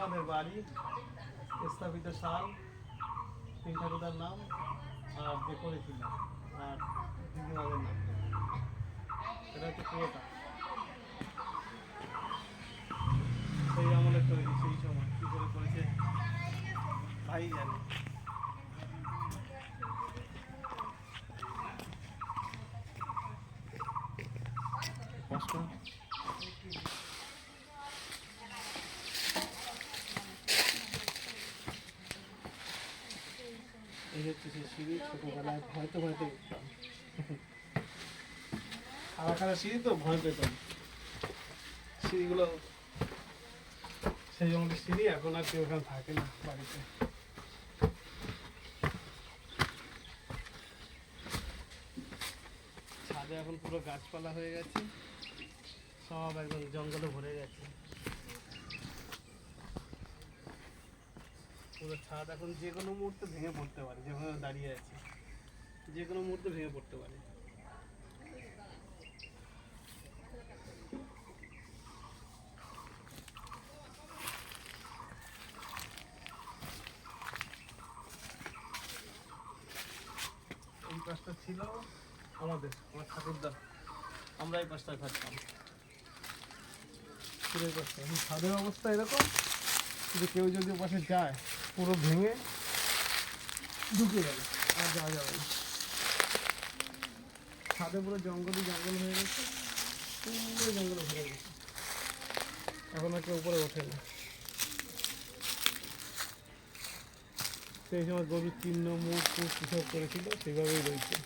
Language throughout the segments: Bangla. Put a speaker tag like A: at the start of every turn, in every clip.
A: আমাদের বাড়ি স্থাপিত সাল তিন ঠাকুরদার নাম আর যে করেছিলাম আর দিদিমাদের নাম। এটা হচ্ছে পুরোটা। সেই আমলের তৈরি সেই সময় কী করে করেছে? ভাই জানে। কষ্ট? এই হচ্ছে সেই সিঁড়ি, ছোটোবেলায় ভয়তো ভয়তো উঠতাম খাড়া খাড়া সিঁড়ি তো ভয় পেতাম। সিঁড়িগুলো, সেই আমাদের সিঁড়ি, এখন আর কেউ ওখানে থাকে না বাড়িতে। ছাদে এখন পুরো গাছপালা হয়ে গেছে। সব একদম জঙ্গলে ভরে গেছে। পুরো ছাদ এখন যে কোনো মুহূর্তে ভেঙে পড়তে পারে যেভাবে দাঁড়িয়ে আছে। যে কোনো মুহূর্তে ভেঙে পড়তে পারে। এই ছিল আমাদের, আমার ঠাকুরদা। আমরা এই পাশটায় পাশটা ছাদের অবস্থা এরকম যে কেউ যদি ওপাশে যায় পুরো ভেঙে ঢুকে যাবে আর যাওয়া যাবে না। ছাদে পুরো জঙ্গলই জঙ্গল হয়ে গেছে। পুরো জঙ্গলে ভরে গেছে। এখন আর কেউ উপরে ওঠে না। সেই সময় গরুর চিহ্ন, মুখ টুখ কিসব করেছিল সেভাবেই রয়েছে।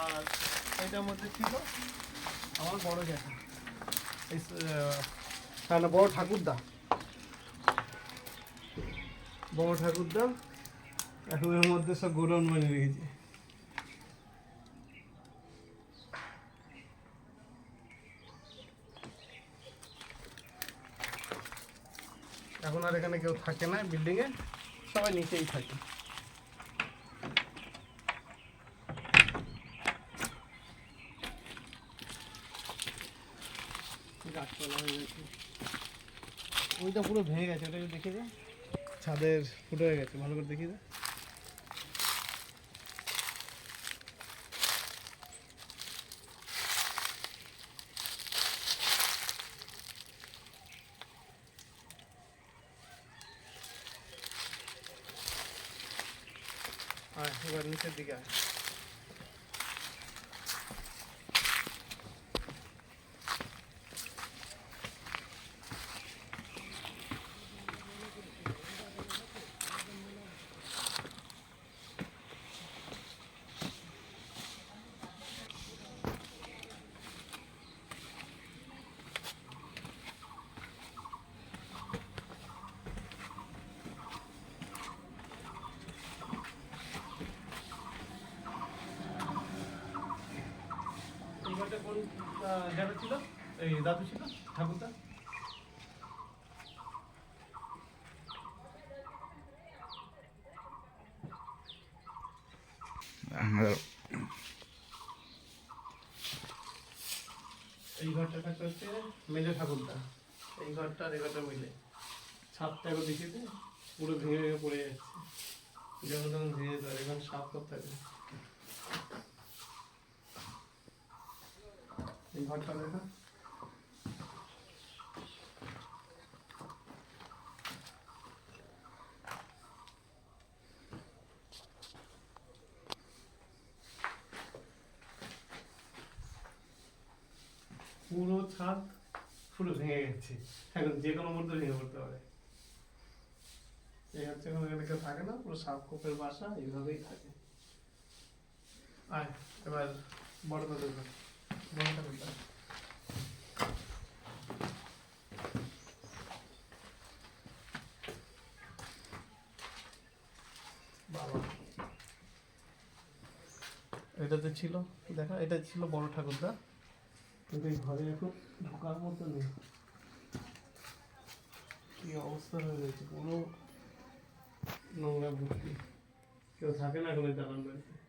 A: আর এটার মধ্যে ছিল আমার বড় জ্যাঠা। হ্যাঁ না বড় ঠাকুরদা। বড় ঠাকুরদা, এখন এর মধ্যে সব গোডাউন বানিয়ে রেখেছে। এখন আর এখানে কেউ থাকে না বিল্ডিং এ, সবাই নিচেই থাকে। ওইটা পুরো ভেঙে গেছে, ওটা দেখে যা ছাদের ফুটো হয়ে গেছে, ভালো করে দেখি যা এবার নিচের দিকে আয় এই ঘরটা কোন আহ, ছিল? এই দাদু ছিল? ঠাকুরদা? এই ঘরটা থাকতে হচ্ছে মেজো ঠাকুরদা। এই ঘরটা আর এই ঘরটা মিলে। ছাদটা একবার দেখিয়ে দে পুরো ভেঙে ভেঙে পড়ে যাচ্ছে। যেমন তেমন ভেঙে পারে এখন সাপ করতে হবে। এই ঘরটা পুরো ছাদ পুরো ভেঙে গেছে। এখন যে কোনো মুহূর্তে ভেঙে পড়তে পারে। এই হচ্ছে এখন এখানে কেউ থাকে না, পুরো সাপ কোপের বাসা, এইভাবেই থাকে। আয়, এবার বড় কথা এটাতে ছিল, দেখা, এটা ছিল বড় ঠাকুরদা। কিন্তু এই ঘরে এখন ঢোকার মতো নেই। কি অবস্থা হয়ে গেছে? পুরো নোংরা ভর্তি। কেউ থাকে না এখন এই দালান বাড়িতে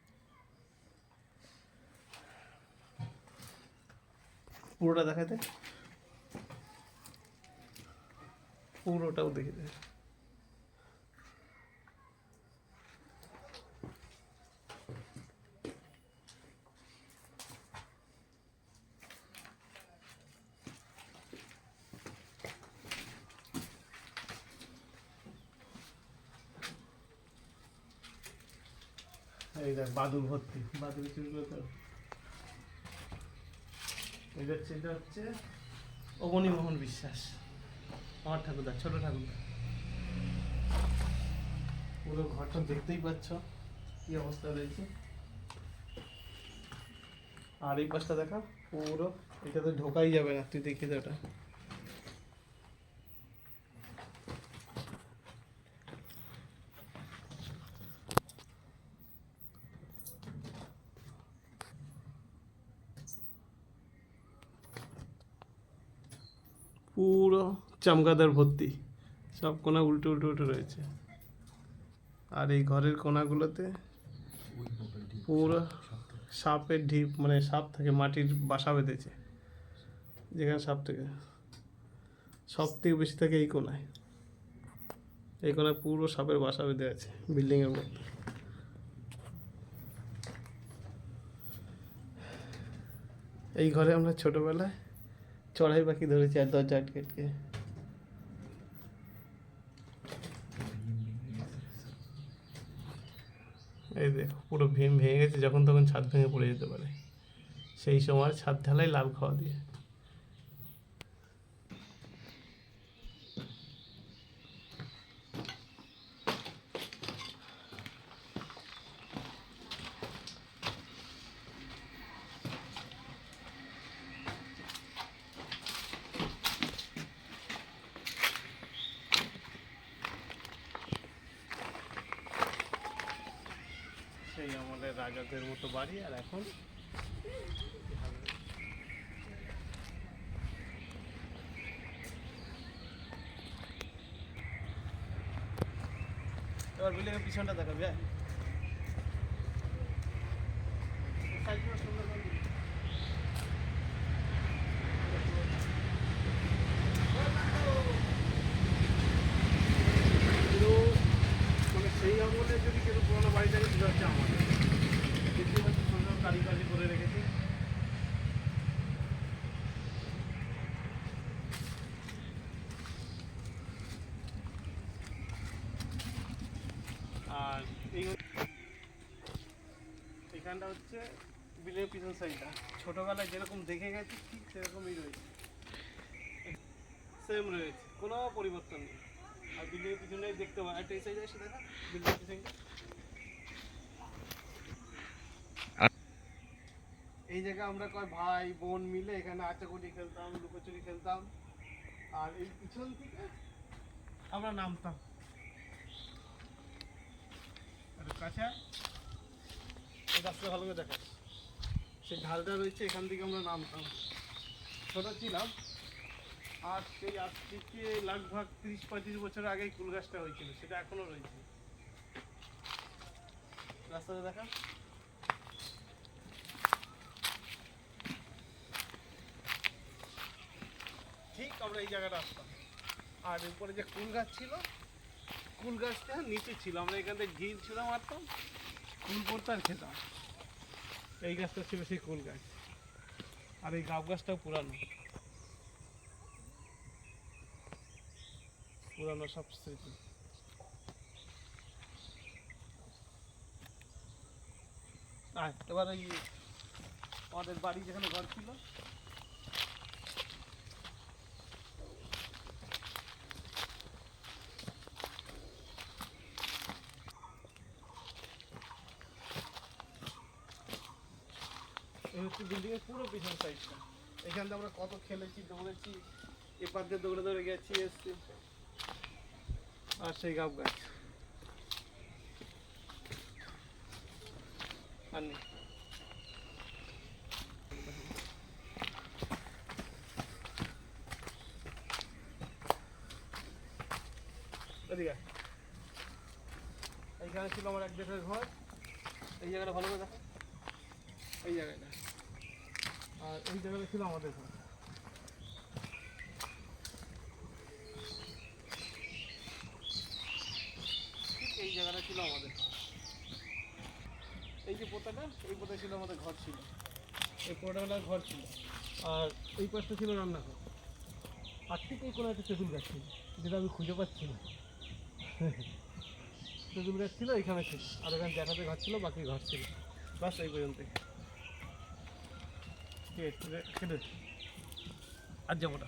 A: পুরোটা দেখাতে পুরোটাও দেখে দে। এই দেখ বাদুর ভর্তি। বাদুর চুলগুলো তো এটা হচ্ছে হচ্ছে অবনীমোহন বিশ্বাস, আমার ঠাকুরদা, ছোট ঠাকুরদা। পুরো ঘরটা দেখতেই পাচ্ছ কি অবস্থা রয়েছে। আর এই পাশটা দেখা, পুরো, এটা তো ঢোকাই যাবে না, তুই দেখে ওটা। পুরো চামগাদার ভর্তি। সব কোনা উল্টো উল্টো উল্টো রয়েছে। আর এই ঘরের কোনাগুলোতে পুরো সাপের ঢিপ মানে সাপ থেকে মাটির বাসা বেঁধেছে। যেখানে সাপ থেকে সব থেকে বেশি থাকে এই কোনায়। এই কোনায় পুরো সাপের বাসা বেঁধে আছে বিল্ডিংয়ের মধ্যে। এই ঘরে আমরা ছোটবেলায় চড়াই পাখি ধরেছি আর দরজা আটকে আটকে এই দেখো পুরো ভেঙে গেছে, যখন তখন ছাদ ভেঙে পড়ে যেতে পারে। সেই সময় ছাদ ঢালাই লাল খাওয়া দিয়ে। রাজাদের মতো বাড়ি আর এখন এবার বিল্ডিং পিছনটা দেখাবি হ্যাঁ সাইডগুলো সুন্দর করে দিবি। পুরো মানে সেই আমলে যদি কেউ পুরোনো বাড়ি থাকে সেটা হচ্ছে আমাদের দেখতে পাচ্ছি সুন্দর কারিকারি করে রেখেছি আর এই এখানটা হচ্ছে বিলের পিছন সাইডটা ছোটবেলায় যেরকম দেখে গেছি, ঠিক সেরকমই রয়েছে। সেম রয়েছে, কোনো পরিবর্তন নেই। আর বিলের পিছনে দেখতে পাই একটা এই সাইডে এসে দেখা, বিলের পিছনটা এই জায়গায় আমরা কয় ভাই, বোন মিলে এখানে আচাকুটি খেলতাম, লুকোচুরি খেলতাম। আর এই পিছন থেকে আমরা নামতাম। আর কাছে এই ভালো করে দেখা সেই ঢালটা রয়েছে, এখান থেকে আমরা নামতাম। ছোট ছিলাম। আর সেই আজ থেকে লাগভাগ তিরিশ পঁয়ত্রিশ বছর আগে কুল গাছটা হয়েছিল, সেটা এখনও রয়েছে। রাস্তাটা দেখা। ঠিক আমরা এই জায়গাটা আসতাম আর উপরে যে কুল গাছ ছিল, কুল গাছটা নিচে ছিল। আমরা এখান থেকে ঘির ছিল মারতাম। কুল পড়তো আর খেতাম। এই গাছটা ছিল সেই কুল গাছ। আর এই গাব গাছটাও পুরানো। পুরানো সব স্মৃতি। এবার এই আমাদের বাড়ি যেখানে ঘর ছিল এই হচ্ছে বিল্ডিং এর পুরো পিছন সাইডটা এখান থেকে আমরা কত খেলেছি, দৌড়েছি, এপার দিয়ে দৌড়ে দৌড়ে গেছি, এসছি। আর সেই গাব গাছ। আর নেই। এইখানে ছিল আমার এক দেশের ঘর। এই জায়গাটা ভালো করে দেখো। এই জায়গাটা। আর এই জায়গাটা ছিল আমাদের এখানে এই জায়গাটা ছিল আমাদের এই যে পোতাটা, এই পোতা ছিল আমাদের ঘর ছিল। এই পোতাটা ঘর ছিল। আর এই পাশটা ছিল রান্নাঘর। আর ঠিক এই কোনো একটা তেঁতুল গাছ ছিল, যেটা আমি খুঁজে পাচ্ছি না। তেঁতুল গাছ ছিল, এখানে ছিল। আর এখানে দেখাতে ঘর ছিল, বাকি ঘর ছিল। বাস এই পর্যন্তই। ঠিক আছে কেটে আর যাব না